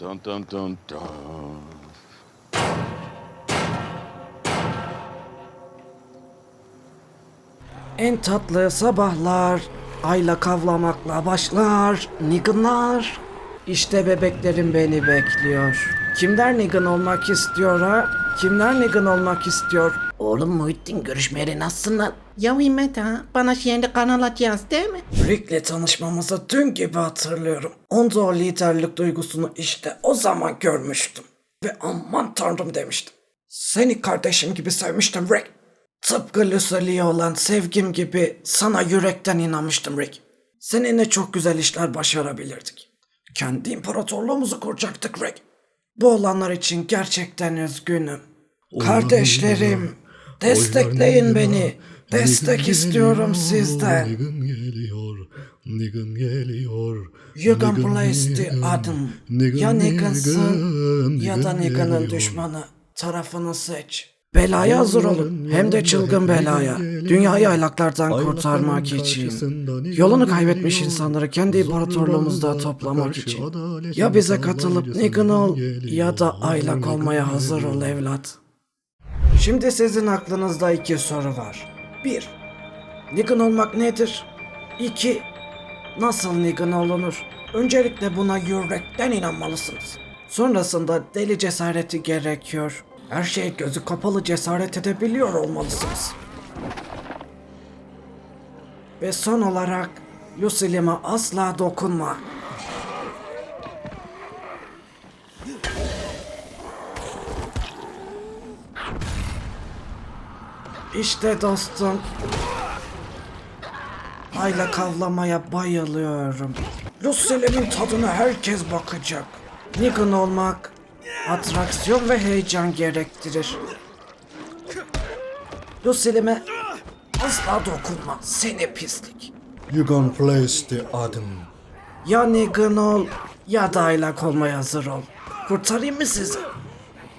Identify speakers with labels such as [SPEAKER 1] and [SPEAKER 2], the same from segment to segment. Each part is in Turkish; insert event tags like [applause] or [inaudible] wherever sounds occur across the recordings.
[SPEAKER 1] Dun dun dun dun.
[SPEAKER 2] En tatlı sabahlar ayla kavlamakla başlar. Nigınlar. İşte bebeklerim beni bekliyor. Kimler nigın olmak istiyor ha? Kimler nigın olmak istiyor?
[SPEAKER 3] Oğlum Muhittin görüşmeleri nasılsın lan? Ya İmmet ha bana şimdi kanal açacağız değil mi?
[SPEAKER 2] Rick'le tanışmamızı dün gibi hatırlıyorum. Onda o liderlik duygusunu işte o zaman görmüştüm. Ve aman tanrım demiştim. Seni kardeşim gibi sevmiştim Rick. Tıpkı Lucy'ye olan sevgim gibi sana yürekten inanmıştım Rick. Seninle çok güzel işler başarabilirdik. Kendi imparatorluğumuzu kuracaktık Rick. Bu olanlar için gerçekten üzgünüm. Kardeşlerim, destekleyin beni. Destek istiyorum sizden.
[SPEAKER 4] Nigın geliyor, nigın geliyor.
[SPEAKER 2] You can
[SPEAKER 4] nigın,
[SPEAKER 2] place the
[SPEAKER 4] nigın,
[SPEAKER 2] adım. Ya Niggans'ın
[SPEAKER 4] nigın,
[SPEAKER 2] ya da
[SPEAKER 4] geliyor.
[SPEAKER 2] düşmanı. Tarafını seç. Belaya hazır olun. Hem de çılgın belaya. Dünyayı aylaklardan kurtarmak için. Yolunu kaybetmiş insanları kendi imparatorluğumuzda toplamak için. Ya bize katılıp Negan ol ya da aylak olmaya hazır ol evlat. Şimdi sizin aklınızda iki soru var. Bir, Negan olmak nedir? İki, nasıl Negan olunur? Öncelikle buna yürekten inanmalısınız. Sonrasında deli cesareti gerekiyor. Her şey gözü kapalı cesaret edebiliyor olmalısınız. Ve son olarak Lucilim'e asla dokunma. İşte dostum. Ayla kavlamaya bayılıyorum. Lucilim'in tadına herkes bakacak. Negan olmak atraksiyon ve heyecan gerektirir. Lucilim'e asla dokunma seni pislik.
[SPEAKER 4] You can place the adım.
[SPEAKER 2] Ya Negan ol ya da aylak olmaya hazır ol. Kurtarayım mı sizi?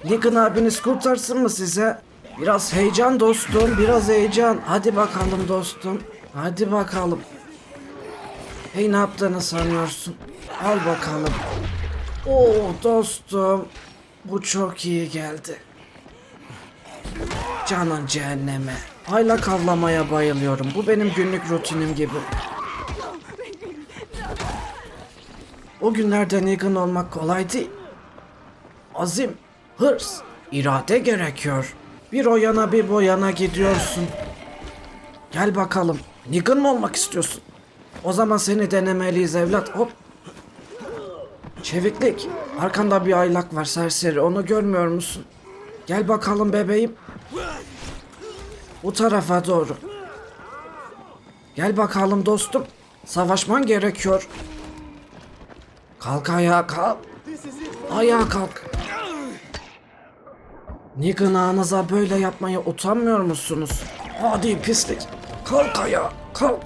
[SPEAKER 2] Negan abiniz kurtarsın mı size? Biraz heyecan dostum, biraz heyecan. Hadi bakalım dostum. Hadi bakalım. Hey ne yaptığını sanıyorsun? Al bakalım. Oo dostum. Bu çok iyi geldi. Canın cehenneme. Aylak avlamaya bayılıyorum. Bu benim günlük rutinim gibi. O günlerde Negan olmak kolay değil. Azim, hırs, irade gerekiyor. Bir o yana bir bu yana gidiyorsun. Gel bakalım. Negan mı olmak istiyorsun? O zaman seni denemeliyiz evlat. Hop. Çeviklik. Arkanda bir aylak var serseri. Onu görmüyor musun? Gel bakalım bebeğim. Bu tarafa doğru. Gel bakalım dostum. Savaşman gerekiyor. Kalk ayağa kalk. Ayağa kalk. Negan ağanıza böyle yapmaya utanmıyor musunuz? Hadi pislik. Kalk ayağa kalk.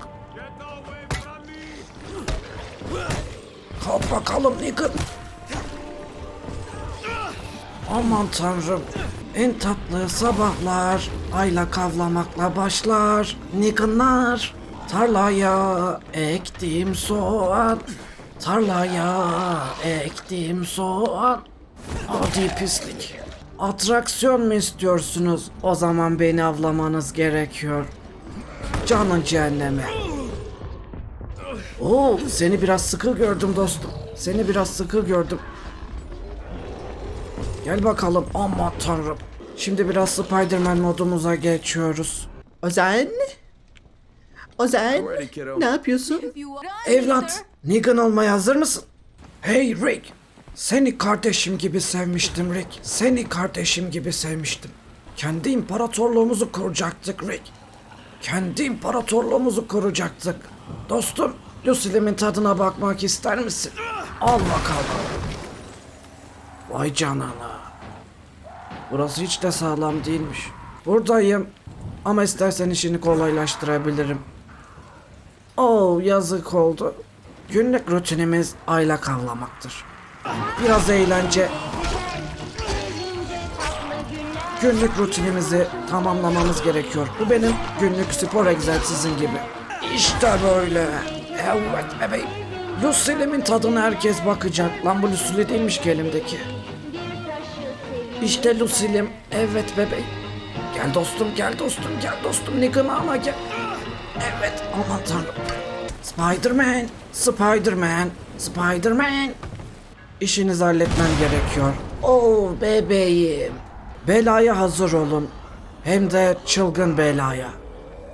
[SPEAKER 2] Kalk bakalım Negan. Aman tanrım. En tatlı sabahlar ayla kavlamakla başlar. Neganlar. Tarlaya ektim soğan. Tarlaya ektim soğan. Hadi pislik. Atraksiyon mu istiyorsunuz? O zaman beni avlamanız gerekiyor. Canın cehenneme. Oo, seni biraz sıkı gördüm dostum. Seni biraz sıkı gördüm. Gel bakalım. Aman tanrım. Şimdi biraz Spider-Man modumuza geçiyoruz.
[SPEAKER 3] Ozan? Ozan? Ne yapıyorsun?
[SPEAKER 2] Evlat, Negan olmaya hazır mısın? Hey Rick, seni kardeşim gibi sevmiştim Rick. Seni kardeşim gibi sevmiştim. Kendi imparatorluğumuzu kuracaktık Rick. Kendi imparatorluğumuzu kuracaktık. Dostum, Lucilim'in tadına bakmak ister misin? Al bakalım. Vay canına. Burası hiç de sağlam değilmiş. Buradayım. Ama istersen işini kolaylaştırabilirim. Oo yazık oldu. Günlük rutinimiz aylak avlamaktır. Biraz eğlence. Günlük rutinimizi tamamlamamız gerekiyor. Bu benim günlük spor egzersizim gibi. İşte böyle. Evet bebeğim. Lucy'limin tadına herkes bakacak. Lan bu Lucy'li değilmiş ki elimdeki. İşte Lucy'lim. Evet bebeğim. Gel dostum gel dostum gel dostum. Nick'ın ama gel. Evet aman tanrım. Spider-Man. Spider-Man. Spider-Man. İşinizi halletmem gerekiyor. Oo bebeğim. Belaya hazır olun. Hem de çılgın belaya.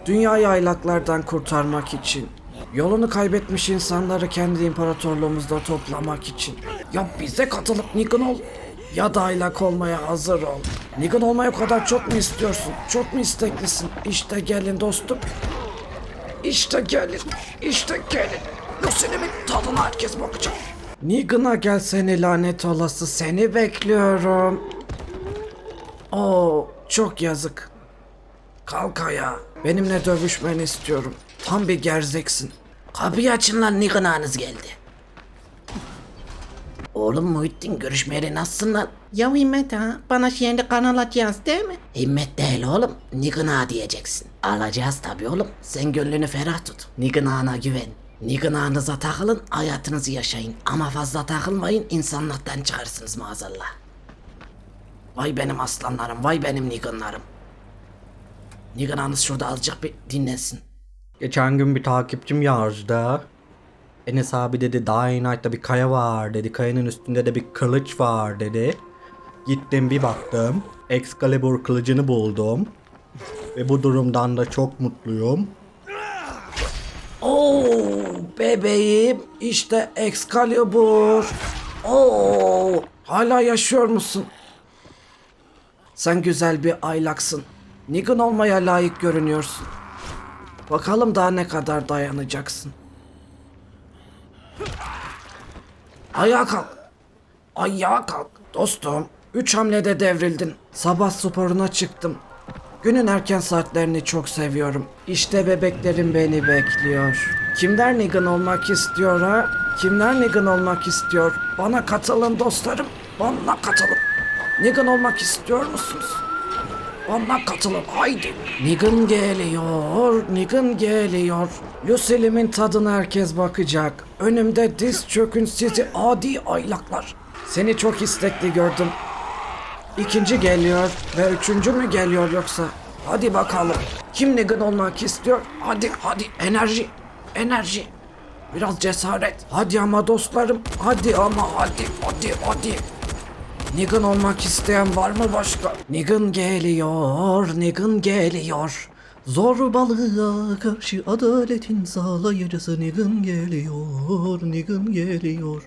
[SPEAKER 2] Dünyayı aylaklardan kurtarmak için. Yolunu kaybetmiş insanları kendi imparatorluğumuzda toplamak için. Ya bize katılıp Negan ol. Ya da aylak olmaya hazır ol. Negan olmayı o kadar çok mu istiyorsun? Çok mu isteklisin? İşte gelin dostum. İşte gelin. İşte gelin. Lucy'nin tadına herkes bakacak. Negan'a gel seni lanet olası. Seni bekliyorum. Oo çok yazık. Kalk ayağa. Benimle dövüşmeni istiyorum. Tam bir gerzeksin.
[SPEAKER 3] Kapıyı açın lan Nick'ın ağanız geldi. Oğlum Muhittin görüşmeyeli nasılsın lan? Ya Himmet ha bana şimdi kanal açacağız değil mi? Himmet değil oğlum ağa diyeceksin. Alacağız tabii oğlum. Sen gönlünü ferah tut. Nick'ın ağana güven. Nick'ın ağanıza takılın hayatınızı yaşayın. Ama fazla takılmayın insanlıktan çıkarsınız maazallah. Vay benim aslanlarım vay benim Nick'ınlarım. Nick'ın ağanız şurada azıcık bir dinlensin.
[SPEAKER 1] Geçen gün bir takipçim yazdı. Enes abi dedi Dynamite'da bir kaya var dedi. Kayanın üstünde de bir kılıç var dedi. Gittim bir baktım. Excalibur kılıcını buldum. Ve bu durumdan da çok mutluyum.
[SPEAKER 2] Oo bebeğim işte Excalibur. Oo hala yaşıyor musun? Sen güzel bir aylaksın. Negan olmaya layık görünüyorsun. Bakalım daha ne kadar dayanacaksın. Ayağa kalk. Ayağa kalk. Dostum, üç hamlede devrildin. Sabah sporuna çıktım. Günün erken saatlerini çok seviyorum. İşte bebeklerim beni bekliyor. Kimler Negan olmak istiyor ha? Kimler Negan olmak istiyor? Bana katılın dostlarım. Bana katılın. Negan olmak istiyor musunuz? Bana katılın haydi. Negan geliyor, Negan geliyor. Lucy'limin tadına herkes bakacak. Önümde diz çökün sizi adi aylaklar. Seni çok istekli gördüm. İkinci geliyor ve üçüncü mü geliyor yoksa? Hadi bakalım. Kim Negan olmak istiyor? Hadi hadi enerji. Enerji. Biraz cesaret. Hadi ama dostlarım. Hadi ama hadi hadi hadi. Negan olmak isteyen var mı başka? Negan geliyor, Negan geliyor.
[SPEAKER 1] Zorbalığa karşı adaletin sağlayıcısı Negan geliyor, Negan geliyor.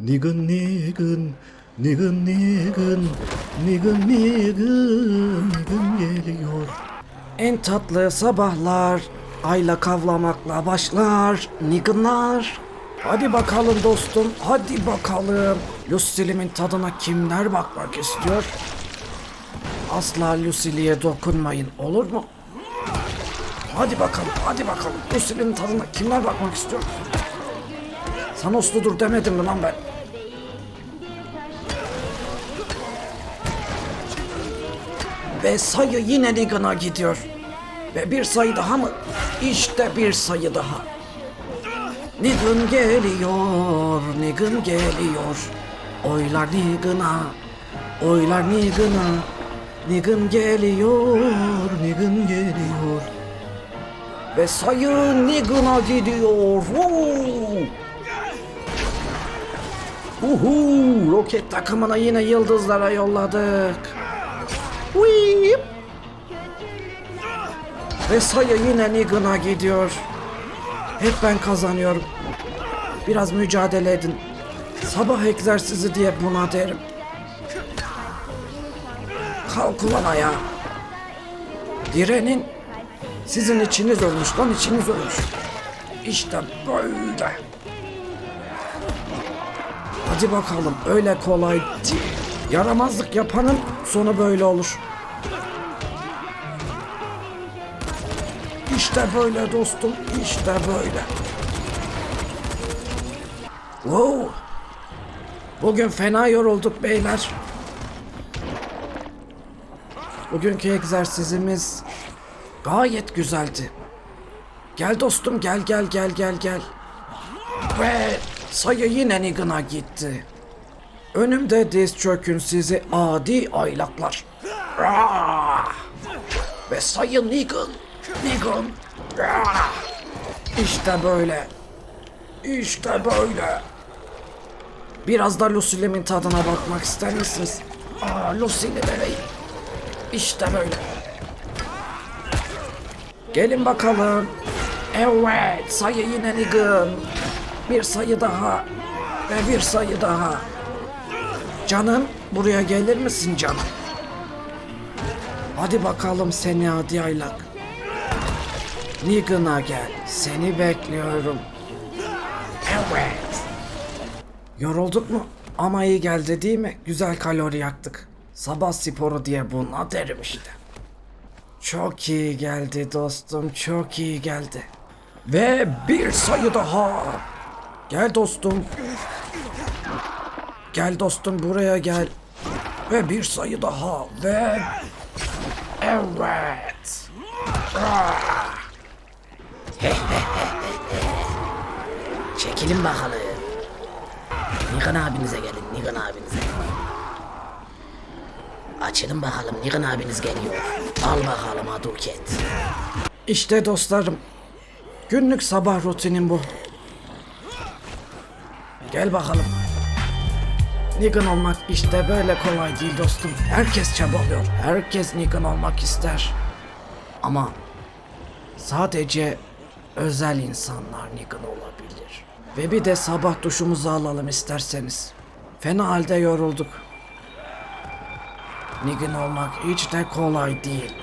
[SPEAKER 1] Negan, Negan, Negan, Negan, Negan, Negan, Negan geliyor.
[SPEAKER 2] En tatlı sabahlar ayla kavlamakla başlar. Neganlar. Hadi bakalım dostum, hadi bakalım. Lucy'limin tadına kimler bakmak istiyor? Asla Lucy'liye dokunmayın, olur mu? Hadi bakalım, hadi bakalım. Lucy'limin tadına kimler bakmak istiyor? Sana usludur demedim mi lan ben? Ve sayı yine Negan'a gidiyor. Ve bir sayı daha mı? İşte bir sayı daha. Negan geliyor, Negan geliyor. Oylar Negan'a, oylar Negan'a. Negan geliyor, Negan geliyor. Ve sayı Negan'a gidiyor. Woo! Uhu, roket takımına yine yıldızlara yolladık. Whip. Ve sayı yine Negan'a gidiyor. Hep ben kazanıyorum. Biraz mücadele edin. Sabah egzersizi diye buna derim. Kalk ulan ayağa. Direnin. Sizin içiniz ölmüş lan içiniz ölmüş. İşte böyle. Hadi bakalım öyle kolay değil. Yaramazlık yapanın sonu böyle olur. İşte böyle dostum, işte böyle. Wow. Bugün fena yorulduk beyler. Bugünkü egzersizimiz gayet güzeldi. Gel dostum gel gel gel gel gel. Ve Sayı yine Negan'a gitti. Önümde diz çökün sizi adi aylaklar. Ve sayı Negan. Negan. İşte böyle. İşte böyle. Biraz da Lucy'lemin tadına bakmak ister misiniz? Aa, Lucy'li bebeğim. İşte böyle. Gelin bakalım. Evet, sayı yine Negan. Bir sayı daha. Ve bir sayı daha. Canım, buraya gelir misin canım? Hadi bakalım seni hadi aylak. Negan'a gel. Seni bekliyorum. Evet. Yorulduk mu? Ama iyi geldi değil mi? Güzel kalori yaktık. Sabah sporu diye buna derim işte. Çok iyi geldi dostum, çok iyi geldi. Ve bir sayı daha. Gel dostum. Gel dostum buraya gel. Ve bir sayı daha ve... Evet. [laughs]
[SPEAKER 3] Çekilin bakalım. Nigan abinize gelin, Nigan abinize. Açılın bakalım, Nigan abiniz geliyor. Al bakalım aduket.
[SPEAKER 2] İşte dostlarım. Günlük sabah rutinim bu. Gel bakalım. Negan olmak işte böyle kolay değil dostum. Herkes çabalıyor. Herkes Negan olmak ister. Ama sadece özel insanlar Negan olabilir. Ve bir de sabah duşumuzu alalım isterseniz. Fena halde yorulduk. Negan olmak hiç de kolay değil.